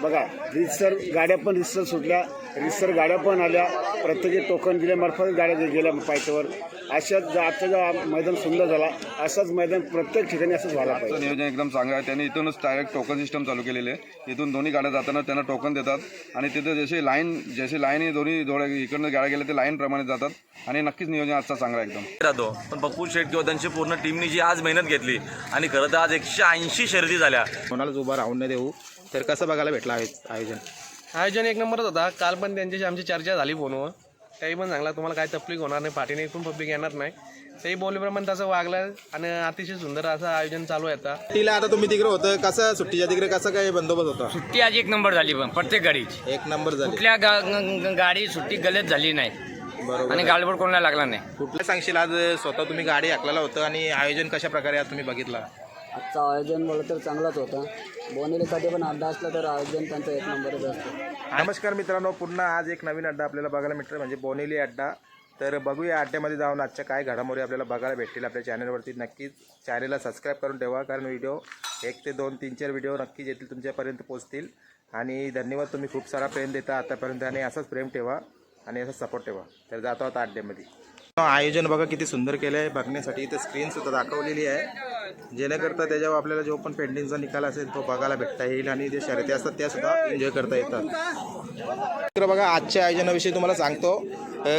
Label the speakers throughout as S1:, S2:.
S1: बघा रितसर गाड्या पण रितसर सुटल्या. रितसर गाड्या पण आल्या. प्रत्येकी टोकन दिल्यामार्फत गाड्या गेल्या पायथ्यावर. अशाच आजचं जर मैदान सुंदर झाला असंच मैदान प्रत्येक ठिकाणी असंच व्हायला पाहिजे.
S2: नियोजन एकदम चांगलं आहे. त्यांनी इथूनच डायरेक्ट टोकन सिस्टम चालू केलेले आहे. इथून दोन्ही गाड्या जाताना त्यांना टोकन देतात. आणि तिथे जशी लाईन जशी लाईन दोन्ही जोड्या इकडनं गाड्या गेल्या ते लाईन प्रमाणे जातात. आणि नक्कीच नियोजन आजचा चांगला आहे एकदम.
S3: राहतो पण पप्पू शेठ किंवा त्यांची पूर्ण टीमनी जी आज मेहनत घेतली आणि खरं तर आज एकशे ऐंशी शर्यती झाल्या.
S4: कोणालाच उभा राहून नाही देऊ. तर कसं बघायला भेटलं आयो- आयोजन?
S5: आयोजन एक नंबरच होता. काल पण त्यांच्याशी आमची चर्चा झाली फोनवर त्याही पण सांगला तुम्हाला काय तकलीफ होणार नाही. पाठीने पण पब्लिक येणार नाही. तेही बोलल्याप्रमाणे तसं वागलं आणि अतिशय सुंदर असं आयोजन चालू आहे आता.
S4: सुट्टीला आता तुम्ही तिकडे होतं. कसं सुट्टीच्या तिकडे कसं काय बंदोबस्त होता?
S6: सुट्टी आज एक नंबर झाली पण प्रत्येक गाडीची.
S4: एक नंबर झाले.
S6: कुठल्या गा- गाडी सुट्टी गलत झाली नाही.
S4: बरोबर
S6: आणि गाडबड कोणाला लागला नाही.
S4: कुठलं सांगशील? आज स्वतः तुम्ही गाडी हाकलेला होतं आणि आयोजन कशा प्रकारे आज तुम्ही बघितला?
S7: आजचं आयोजन बोललं तर चांगलाच होता. बोनेले कधी पण अड्डा असला तर आयोजन त्यांचा एक नंबरच असतो.
S4: नमस्कार मित्रांनो पुन्हा आज एक नवीन अड्डा आपल्याला बघायला मिळतो म्हणजे बोनेली अड्डा. तर बघूया अड्ड्यामध्ये जाऊन आजच्या काय घडामोडी आपल्याला बघायला भेटतील आपल्या चॅनलवरती नक्कीच चॅनलला सबस्क्राईब करून ठेवा कारण व्हिडिओ एक ते दोन तीन चार व्हिडिओ नक्कीच येतील तुमच्यापर्यंत पोहोचतील. आणि धन्यवाद तुम्ही खूप सारा प्रेम देता आतापर्यंत आणि असंच प्रेम ठेवा आणि असाच सपोर्ट ठेवा. तर जातो आता अड्ड्यामध्ये. आयोजन बघा किती सुंदर केलं आहे बघण्यासाठी इथे स्क्रीनसुद्धा दाखवलेली आहे. जेणेकरता त्याच्यावर आपल्याला जो पण पेंटिंगचा निकाल असेल तो बघायला भेटता येईल आणि जे शर्यती असतात त्या सुद्धा एन्जॉय करता येतात. तर बघा आजच्या आयोजनाविषयी तुम्हाला सांगतो.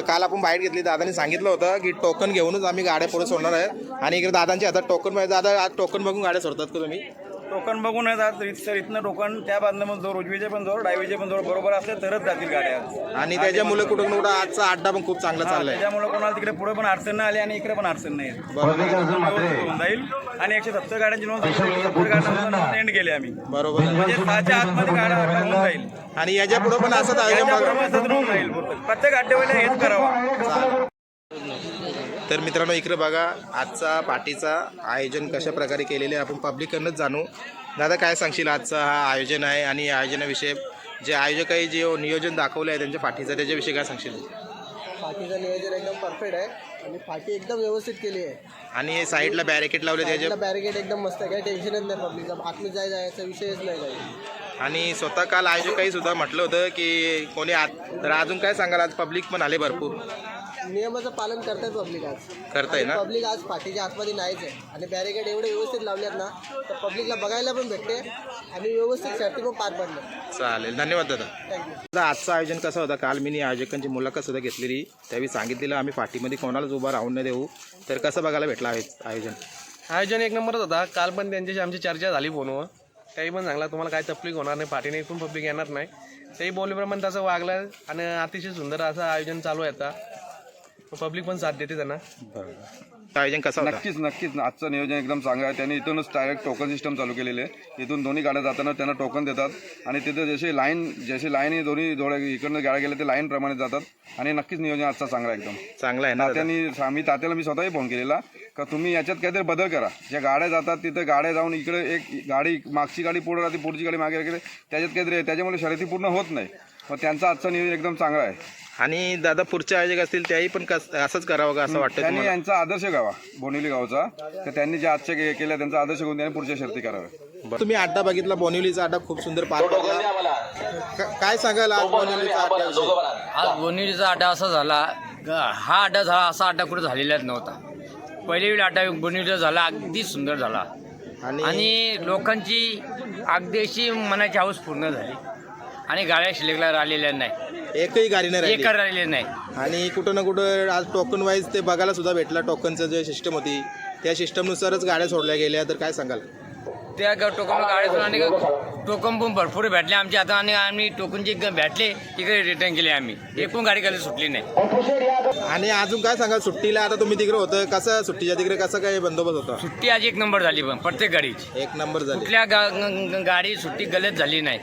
S4: काल आपण बाहेर घेतली दादाने सांगितलं होतं की टोकन घेऊनच आम्ही गाड्या पुढे सोडणार आहे आणि इकडे दादांच्या हातात टोकन दादा आज टोकन बघून गाड्या सोडतात का तुम्ही?
S8: टोकन बघून येतात. सर इथनं टोकन त्या बाजूने मग जोर उजवीचे पण जोर डावीचे पण जोर बरोबर असले तरच जातील गाड्या.
S4: आणि त्याच्यामुळे कुठं कुठं आजचा अड्डा पण खूप चांगला चाललाय.
S8: त्याच्यामुळे कोणाला तिकडे पुढे पण अडचण नाही आली आणि इकडे पण अडचण नाही. होऊन जाईल. आणि एकशे सत्तर गाड्यांची नोंद सत्तर गाड्यांची एंड केली आम्ही.
S4: बरोबर.
S8: म्हणजे सहाच्या आतमध्ये गाड्या होऊन जाईल.
S4: आणि याच्यापुढे पण
S8: सदर होऊन जाईल. प्रत्येक अड्डेवाले हेच करावं.
S4: तर मित्रांनो इकडे बघा आजचा पार्टीचा आयोजन कशा प्रकारे केलेले आहे आपण पब्लिककडनंच जाणू. दादा काय सांगशील? आजचा हा आयोजन आहे आणि या आयोजनाविषयी जे आयोजकांनी जे नियोजन दाखवलं आहे त्यांच्या पाठीचं त्याच्याविषयी काय सांगशील?
S7: फाटीचं नियोजन एकदम परफेक्ट आहे. आणि फाटी एकदम व्यवस्थित केली आहे.
S4: आणि साईडला बॅरिकेड लावले त्याच्या
S7: बॅरिकेड एकदम मस्त आहे. काही टेन्शनच नाही पब्लिकचा आतमध्ये जाय जायचा विषयच नाही काही.
S4: आणि स्वतः काल आयोजकांनी सुद्धा म्हटलं होतं की कोणी आत तर अजून काय सांगाल? आज पब्लिक पण आले भरपूर.
S7: नियमाचं पालन करतायत पब्लिक आज.
S4: करताय ना?
S7: पब्लिक आज फाटीच्या आतमध्ये नाहीच आहे. आणि बॅरिकेड एवढे व्यवस्थित लावलेत ना तर पब्लिकला बघायला पण भेटते आणि व्यवस्थित शर्ती पण पार पडल्या
S4: चालेल. धन्यवाद दादा.
S7: थँक्यू
S4: दादा आजचं आयोजन कसं होतं? काल मी आयोजकांची मुलाखत सुद्धा घेतलेली. त्यावेळी सांगितलेलं आम्ही पाठीमध्ये कोणालाच उभा राहून नाही देऊ. तर कसं बघायला भेटलं आयो- आयोजन?
S5: आयोजन एक नंबरच होता काल पण त्यांच्याशी आमची चर्चा झाली फोनवर. त्याही पण सांगला तुम्हाला काय तकलीफ होणार नाही पाठीने पण पब्लिक येणार नाही. तेही बोलल्याप्रमाणे तसं वागलं आणि अतिशय सुंदर असं आयोजन चालू आहे आता. पब्लिक पण साथ देते त्यांना.
S4: आयोजन कसं होतं?
S2: नक्कीच नक्कीच. आजचं नियोजन एकदम चांगलं आहे. त्यांनी इथूनच डायरेक्ट टोकन सिस्टम चालू केलेले आहे. इथून दोन्ही गाड्या जाताना त्यांना टोकन देतात. आणि तिथे जशी लाईन जशी लाईन दोन्ही जोड्या इकडनं गाड्या गेल्या ते लाईन प्रमाणे जातात. आणि नक्कीच नियोजन आजचा चांगला आहे एकदम.
S4: चांगलं आहे ना दादा?
S2: तात्यानी आम्ही तात्याला मी स्वतःही फोन केलेला. का तुम्ही याच्यात काहीतरी बदल करा. ज्या गाड्या जातात तिथं गाड्या जाऊन इकडे एक गाडी मागची गाडी पुढे राहते पुढची गाडी मागे राहते. त्याच्यात काहीतरी आहे. त्याच्यामुळे शर्यती पूर्ण होत नाही. मग त्यांचं आजचं नियोजन एकदम चांगलं आहे.
S4: आणि दादा पुढचे आयोजक असतील त्याही पण कस असंच करावं का असं वाटतं
S2: त्यांनी
S4: तुम्हाला?
S2: यांचा आदर्श गावा बोनिवली गावचा. तर त्यांनी जे आजचे के- केल्या त्यांचा आदर्श घेऊन त्यांनी पुढच्या शर्ती कराव्या.
S4: बरं. तुम्ही अड्डा बघितला बोनिवलीचा अड्डा खूप सुंदर पार पडला. क- काय सांगाल आज बोनिवलीचा अड्डा
S6: आज बोनिवलीचा अड्डा असा झाला ग- हा अड्डा झाला असा अड्डा कुठे झालेलाच नव्हता. पहिले वेळी अड्डा बोनिवलीचा झाला अगदी सुंदर झाला.
S4: आणि
S6: आणि लोकांची अगदी अशी मनाची हाऊस पूर्ण झाली. आणि गाड्या शिलेकला राहिलेल्या नाही.
S4: एकही गाडी नाही राहिली.
S6: एक राहिलेले नाही.
S4: आणि कुठं ना कुठं आज टोकन वाईज ते बघायला सुद्धा भेटला टोकनचं जे सिस्टम होती. त्या सिस्टमनुसारच गाड्या सोडल्या गेल्या तर काय सांगाल?
S6: त्या ग- टोकन गाड्या आणि टोकन पण भरपूर भेटले आमच्या आता आणि आम्ही टोकन जे ग- भेटले तिकडे रिटर्न केले आम्ही. एक पण गाडी कधी सुटली नाही.
S4: आणि अजून काय सांगाल? सुट्टीला आता तुम्ही तिकडे होतं. कसं सुट्टीच्या तिकडे कसं काय बंदोबस्त होता?
S6: सुट्टी आज एक नंबर झाली पण प्रत्येक गाडीची.
S4: एक नंबर झाली.
S6: कुठल्या गा- ग- ग- गाडी सुट्टी गलत झाली नाही.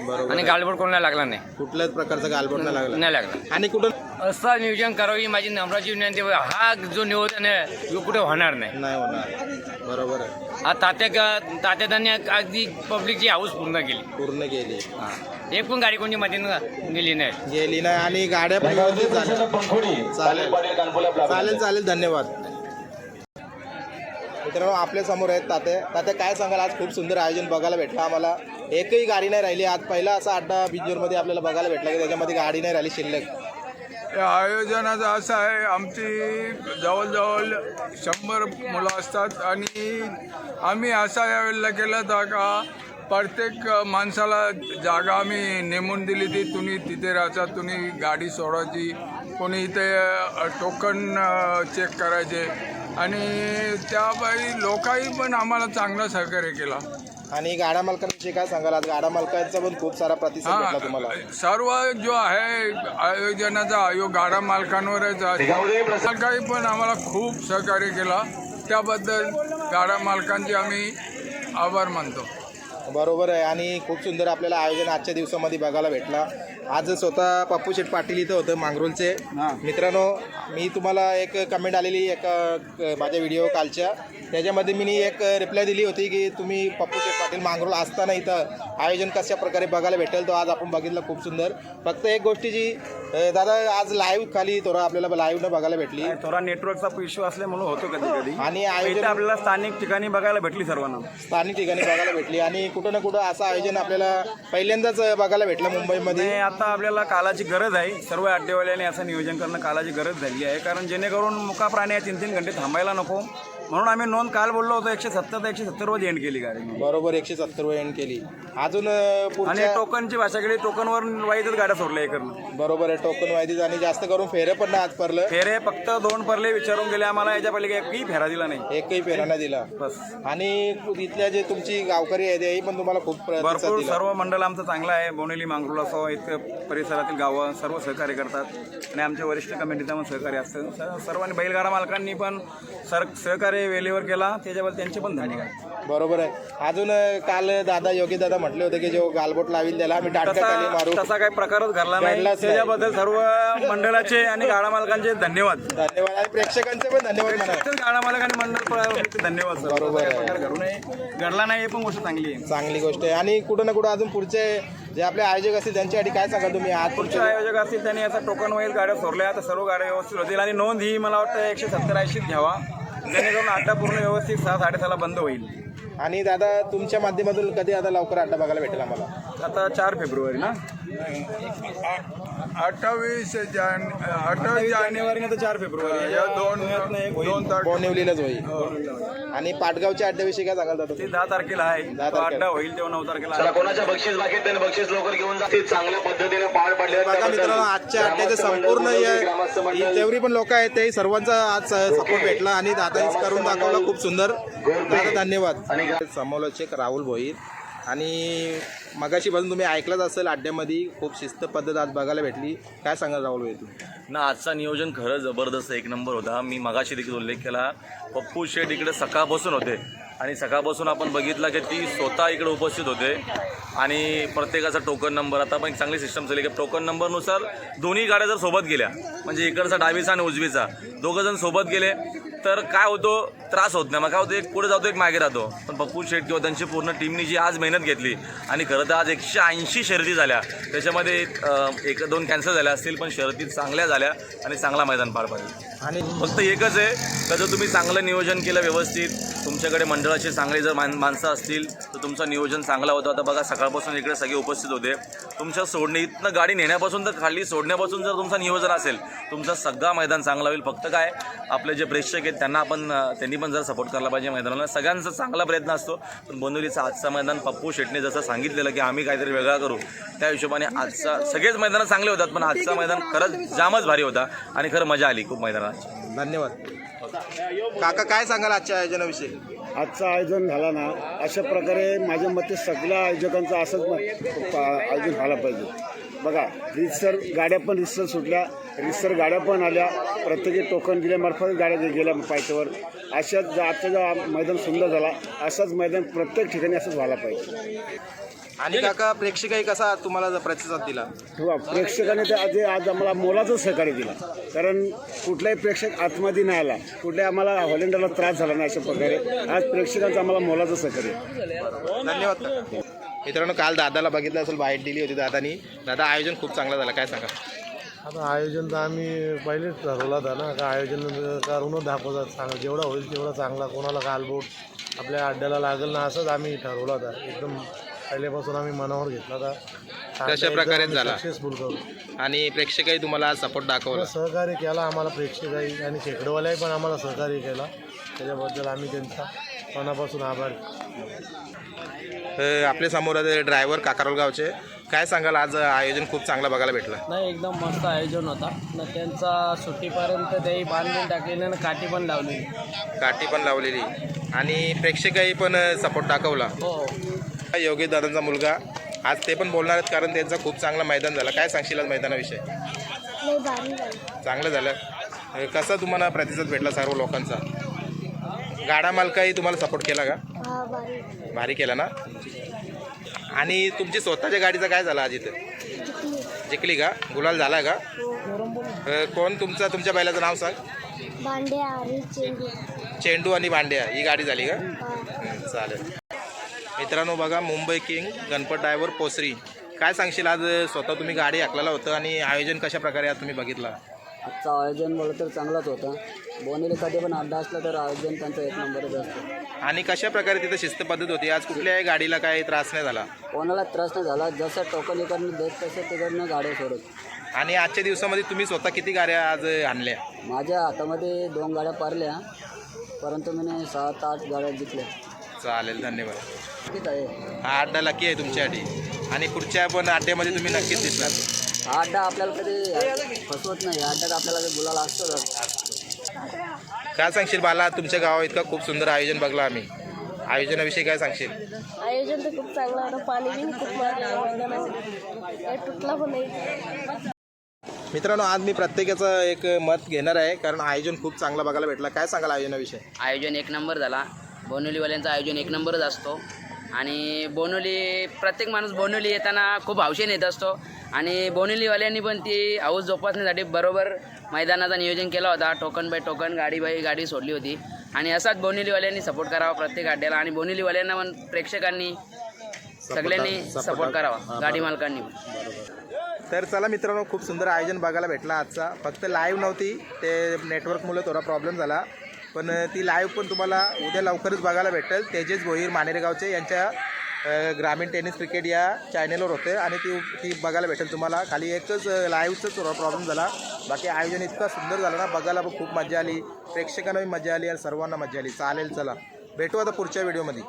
S4: बरोबर
S6: आणि. गाडबड कोणाला लागला नाही.
S4: कुठल्याच प्रकारचा गालबोट नाही लागला.
S6: नाही लागला.
S4: आणि कुठं?
S6: असं नियोजन करावं ही माझी नम्राची विनंती आहे. हा जो नियोजन आहे तो कुठे होणार नाही.
S4: नाही होणार. बरोबर आहे.
S6: हा तात्या त्यांनी अगदी पब्लिकची हाऊस पूर्ण केली.
S4: पूर्ण गेली
S6: हा. एक पण गाडी कोणती मधीन गेली नाही.
S4: गेली नाही आणि गाड्या पण व्यवस्थित झाल्या चालेल चालेल चालेल. धन्यवाद. मित्रांनो आपल्यासमोर आहेत तात्या. तात्या काय सांगाल? आज खूप सुंदर आयोजन बघायला भेटलं आम्हाला. एकही गाडी नाही राहिली. आज पहिला असा अड्डा बिंजोरमध्ये आपल्याला बघायला भेटला की त्याच्यामध्ये गाडी नाही राहिली शिल्लक.
S9: या आयोजनाचं असं आहे आमची जवळजवळ शंभर मुलं असतात आणि आम्ही असा यावेळेला केला तर का प्रत्येक माणसाला जागा आम्ही नेमून दिली ती. तुम्ही तिथे राहता तुम्ही गाडी सोडायची कोणी इथे टोकन चेक करायचे. आणि त्याबाई लोकांनी पण आम्हाला चांगला सहकार्य केला.
S4: आणि गाडा मालकांविषयी काय सांगाल? आज गाडा मालकांचा पण खूप सारा प्रतिसाद भेटला तुम्हाला.
S9: सर्व जो आहे आयोजनाचा आयोग गाडा मालकांवरच मालकांनी पण आम्हाला खूप सहकार्य केला. त्याबद्दल गाडा मालकांचे आम्ही आभार मानतो.
S4: बरोबर आहे. आणि खूप सुंदर आपल्याला आयोजन आजच्या दिवसामध्ये बघायला भेटला. आज स्वतः पप्पू शेठ पाटील इथं होतं मांगरोलचे. मित्रांनो मी तुम्हाला एक कमेंट आलेली एका माझ्या व्हिडिओ कालच्या. त्याच्यामध्ये मी एक रिप्लाय दिली होती की तुम्ही पप्पू शेठ पाटील मांगरोल असताना इथं आयोजन कशा प्रकारे बघायला भेटेल तो आज आपण बघितलं खूप सुंदर. फक्त एक गोष्टीची दादा आज लाईव्ह खाली थोडं आपल्याला लाईव्ह बघायला भेटली.
S8: थोडा नेटवर्कचा इश्यू असल्यामुळे होतो कधी कधी
S4: आणि आयोजन
S8: आपल्याला स्थानिक ठिकाणी बघायला भेटली सर्वांना.
S4: स्थानिक ठिकाणी बघायला भेटली. आणि कुठं ना कुठं असं आयोजन आपल्याला पहिल्यांदाच बघायला भेटलं मुंबईमध्ये.
S8: आता आपल्याला कालाची गरज आहे. सर्व आड्डेवाल्याने असं नियोजन करणं कालाची गरज झाली आहे. कारण जेणेकरून मुका प्राणी या तीन तीन घंटे थांबायला नको. म्हणून आम्ही नोंद काल बोललो होतो एकशे सत्तर ते एकशे सत्तर वर एंड केली गाडी.
S4: बरोबर एकशे सत्तर एंड केली. अजून अ,
S8: आणि
S4: पुढच्या
S8: टोकनची भाषा केली टोकनवर वाईतच गाड्या सोडल्या हे करणं
S4: बरोबर आहे टोकन माहिती आणि जास्त करून फेरे पण नाही आज पडलं
S8: फेरे फक्त दोन परले विचारून गेले आम्हाला याच्या पहिले काही फेरा दिला नाही.
S4: एकही फेरा नाही दिला.
S8: बस.
S4: आणि इथल्या जे तुमची गावकरी आहे तेही पण तुम्हाला खूप प्रतिसाद
S8: भरपूर
S4: दिला.
S8: सर्व मंडळ आमचं चांगलं आहे बोनेली मांगरूळ असो इतकं परिसरातील गावं सर्व सहकार्य करतात. आणि आमच्या वरिष्ठ कमिटीचं पण सहकार्य असतं. स- सर्वांनी बैलगाडा मालकांनी पण सर सहकार्य वेळेवर केला त्याच्याबद्दल त्यांचे पण धन्यवाद.
S4: बरोबर आहे. अजून काल दादा योगी दादा म्हटले होते की जो गालबोट लावील त्याला आम्ही डाटका खाली मारू.
S8: तसा काही प्रकारच घडला नाही. त्याच्याबद्दल सर्व मंडळाचे आणि गाडा मालकांचे धन्यवाद.
S4: धन्यवाद. आणि प्रेक्षकांचे पण धन्यवाद म्हणा
S8: प्रत्येक गाडा मालक आणि मंडळ धन्यवाद
S4: बरोबर
S8: घडला नाही हे पण गोष्ट चांगली आहे.
S4: चांगली गोष्ट आहे. आणि कुठं ना कुठं अजून पुढचे जे आपले आयोजक असतील त्यांच्यासाठी काय सांगाल तुम्ही? आज
S8: पुढचे आयोजक असतील त्यांनी आता टोकन वाईज गाड्या सोडल्या तर सर्व गाड्या व्यवस्थित होतील. आणि नोंद ही मला वाटतं एकशे सत्तर ऐंशीत घ्यावा. जेणेकरून अड्डा पूर्ण व्यवस्थित सहा साडेसहाला बंद होईल.
S4: आणि दादा तुमच्या माध्यमातून कधी आता लवकर अड्डा बघायला भेटेल आम्हाला?
S8: आता चार फेब्रुवारी ना?
S9: अठ्ठावीस जान अठ्ठावीस
S8: जानेवारी नाही तर चार फेब्रुवारी
S9: या दोन दोन तारखे
S4: बोनिवलीलाच होईल. आणि पाटगावच्या अड्ड्याविषयी काय सांगाल दादा
S8: ते दहा तारखेला आहे.
S4: दहा
S8: तो
S4: तारखेला.
S8: अड्डा होईल तेव्हा नऊ तारखेला आहे.
S10: कोणाच्या बक्षीस बाकी त्यांनी बक्षीस लवकर घेऊन जातील चांगल्या पद्धतीने पार पडले.
S4: बघा मित्रांनो आजच्या अड्ड्याचे संपूर्ण या- ही जेवढी पण लोक आहेत ते सर्वांचा आज सपोर्ट भेटला आणि दादानीच करून दाखवला खूप सुंदर. दादा धन्यवाद. समालोचक राहुल भोईर. आणि मगाशीपासून तुम्ही ऐकलंच असेल अड्ड्यामध्ये खूप शिस्त पद्धत आज बघायला भेटली. काय सांगाल राहुल भाई तू
S3: ना आजचा नियोजन खरं जबरदस्त एक नंबर होता. मी मगाशी देखील उल्लेख केला पप्पू शेठ इकडे सकाळपासून होते. आणि सकाळपासून आपण बघितलं की ती स्वतः इकडे उपस्थित होते. आणि प्रत्येकाचा टोकन नंबर आता पण एक चांगली सिस्टम झाली की टोकन नंबरनुसार दोन्ही गाड्या जर सोबत गेल्या म्हणजे इकडचा डावीचा आणि उजवीचा दोघं जण सोबत गेले तर काय होतो? त्रास होत नाही. मग काय होतं? एक पुढे जातो एक मागे राहतो. पण पप्पू शेठ किंवा त्यांची पूर्ण टीमनी जी आज मेहनत घेतली आणि खरं तर आज एकशे ऐंशी शर्यती झाल्या. त्याच्यामध्ये एक दोन कॅन्सल झाल्या असतील पण शर्यती चांगल्या झाल्या आणि चांगला मैदान पार पाडलं.
S4: आणि
S3: फक्त एकच आहे जर तुम्ही चांगलं नियोजन केलं व्यवस्थित तुमच्याकडे मंडळाचे चांगले जर मान माणसं असतील तर तुमचं नियोजन चांगलं होतं. आता बघा सकाळपासून इकडे सगळे उपस्थित होते. तुमच्या सोडणीतनं इथनं गाडी नेण्यापासून तर खाली सोडण्यापासून जर तुमचं नियोजन असेल तुमचं सगळा मैदान चांगला होईल. फक्त काय आपले जे प्रेक्षक आहेत त्यांना आपण त्यांनी पण जर सपोर्ट करायला पाहिजे मैदानाला. सगळ्यांचा चांगला प्रयत्न असतो. पण बोंदवलीचा आजचा मैदान पप्पू शेटने जसं सांगितलेलं की आम्ही काहीतरी वेगळा करू त्या हिशोबाने आजचा सगळेच मैदानं चांगले होतात पण आजचा मैदान खरंच जामच भारी होता. आणि खरं मजा आली खूप मैदानाची
S4: धन्यवाद. काका काय सांगाल आजच्या आयोजनाविषयी?
S1: आजचं आयोजन झाला ना अशा प्रकारे माझ्या मते सगळ्या आयोजकांचं असंच पा- आयोजन झालं पाहिजे. बघा रितसर गाड्या पण रितसर सुटल्या रितसर गाड्या पण आल्या प्रत्येकी टोकन दिल्यामार्फत गाड्या गे- गेल्या पायथ्यावर. अशाच आजचा जो जर मैदान सुंदर झाला असंच मैदान प्रत्येक ठिकाणी असंच व्हायला पाहिजे.
S4: आणि काका प्रेक्षकही कसा तुम्हाला प्रतिसाद दिला?
S1: किंवा प्रेक्षकाने ते आज आज आम्हाला मोलाचं सहकार्य दिला. कारण कुठलाही प्रेक्षक आतमध्ये नाही आला. कुठल्याही आम्हाला हॉलेंडरला त्रास झाला नाही अशा प्रकारे. आज प्रेक्षकांचं आम्हाला मोलाचं सहकार्य.
S4: धन्यवाद. काका. मित्रांनो काल दादाला बघितलं असेल बाईट दिली होती दादानी. दादा आयोजन खूप चांगलं झालं. काय सांगा?
S5: आता आयोजन तर आम्ही पहिलेच ठरवलं होतं ना. का आयोजन करूनच दाखवतात. चांगलं जेवढा होईल तेवढा चांगला. कोणाला गालबोट आपल्या अड्ड्याला लागेल ना असंच आम्ही ठरवलं होतं. एकदम पहिल्यापासून आम्ही मनावर घेतला होता.
S4: कशा प्रकारे झाला?
S5: सक्सेसफुल करू.
S4: आणि प्रेक्षकही तुम्हाला सपोर्ट दाखवला.
S5: सहकार्य केला आम्हाला प्रेक्षकही आणि खेकडेवाल्याही पण आम्हाला सहकार्य केला. त्याच्याबद्दल आम्ही त्यांचा मनापासून आभार.
S4: आपल्यासमोर ड्रायव्हर काकारोल गावचे. काय सांगाल? आज आयोजन खूप चांगला बघायला भेटलं.
S7: नाही एकदम मस्त आयोजन होता. ना त्यांचा सुट्टीपर्यंत त्याही बांधून टाकलेली आणि काठी पण लावली
S4: काठी पण लावलेली. आणि प्रेक्षकही पण सपोर्ट दाखवला.
S7: हो.
S4: योगेश दादांचा मुलगा. आज ते पण बोलणार आहेत कारण त्यांचा खूप चांगला मैदान झाला. काय सांगशील आज मैदानाविषयी? चांगलं झालं. कसा तुम्हाला प्रतिसाद भेटला सर्व लोकांचा? गाडा मालकाही तुम्हाला सपोर्ट केला का? भारी केला ना? आणि तुमची स्वतःच्या गाडीचा काय झाला आज इथं? जिंकली का? गुलाल झाला का? अ, कोण तुमचा तुमच्या बैलाचं नाव सांग?
S11: चेंडू
S4: आणि भांड्या ही गाडी झाली का? हं, चालेल. मित्रांनो बघा मुंबई किंग गणपत ड्रायव्हर पोसरी. काय सांगशील आज स्वतः तुम्ही गाडी हाकलेला होतं आणि आयोजन कशा प्रकारे आज तुम्ही बघितला?
S7: आजचं आयोजन बोललं तर चांगलाच होता. बोनेली कधी पण अड्डा असला तर आयोजन त्यांचं एक नंबरच असतं.
S4: आणि कशा प्रकारे तिथं शिस्त पद्धत होती? आज कुठल्याही गाडीला काही त्रास नाही झाला.
S7: कोणाला त्रास नाही झाला जसं टोकन इकडनं देत तसं तिकडनं गाड्या सोडत.
S4: आणि आजच्या दिवसामध्ये तुम्ही स्वतः किती गाड्या आज आणल्या?
S7: माझ्या हातामध्ये दोन गाड्या पारल्या परंतु मी सात आठ गाड्या जिंकल्या.
S4: चालेल धन्यवाद. हा अड्डा लकी आहे तुमच्यासाठी आणि पुढच्या पण अड्ड्यामध्ये तुम्ही नक्कीच दिसणार.
S7: हा अड्डा आपल्याला कधी फसवत नाही. अड्ड्यात आपल्याला कधी गुलाल असतोच
S4: काय सांगशील बाला? तुमच्या गावात इतकं खूप सुंदर आयोजन बघलं आम्ही. आयोजनाविषयी काय सांगशील?
S11: आयोजन तर खूप चांगलं होतं पाणी खूप तुटला पण नाही.
S4: मित्रांनो आज मी प्रत्येकाचं एक मत घेणार आहे. कारण आयोजन खूप चांगला बघायला भेटला. काय सांगाल आयोजनाविषयी?
S6: आयोजन एक नंबर झाला. बोनोलीवाल्यांचं आयोजन एक नंबरच असतो. आणि बोनोली प्रत्येक माणूस बोनोली येताना खूप हौशेने येत असतो. आणि बोनोलीवाल्यांनी पण ती हौस जोपासण्यासाठी बरोबर मैदानाचं नियोजन केला होता. टोकन बाय टोकन गाडी बाय गाडी सोडली होती. आणि असाच बोनिलीवाल्यांनी सपोर्ट करावा प्रत्येक अड्ड्याला आणि बोनिलीवाल्यांना पण प्रेक्षकांनी सगळ्यांनी सपोर्ट करावा गाडी मालकांनी
S4: तर चला मित्रांनो खूप सुंदर आयोजन बघायला भेटला आजचा. फक्त लाईव्ह नव्हती ते नेटवर्कमुळे थोडा प्रॉब्लेम झाला. पण ती लाईव्ह पण तुम्हाला उद्या लवकरच बघायला भेटेल. तेजेश भोईर मानेरेगावचे यांच्या ग्रामीण टेनिस क्रिकेट या चॅनेलवर होते आणि ती ती बघायला भेटेल तुम्हाला. खाली एकच लाईव्हचाच थोडा प्रॉब्लेम झाला. बाकी आयोजन इतकं सुंदर झालं ना बघायला पण खूप मजा आली. प्रेक्षकांनाही मजा आली आणि सर्वांना मजा आली. चालेल चला. भेटू आता पुढच्या व्हिडिओमध्ये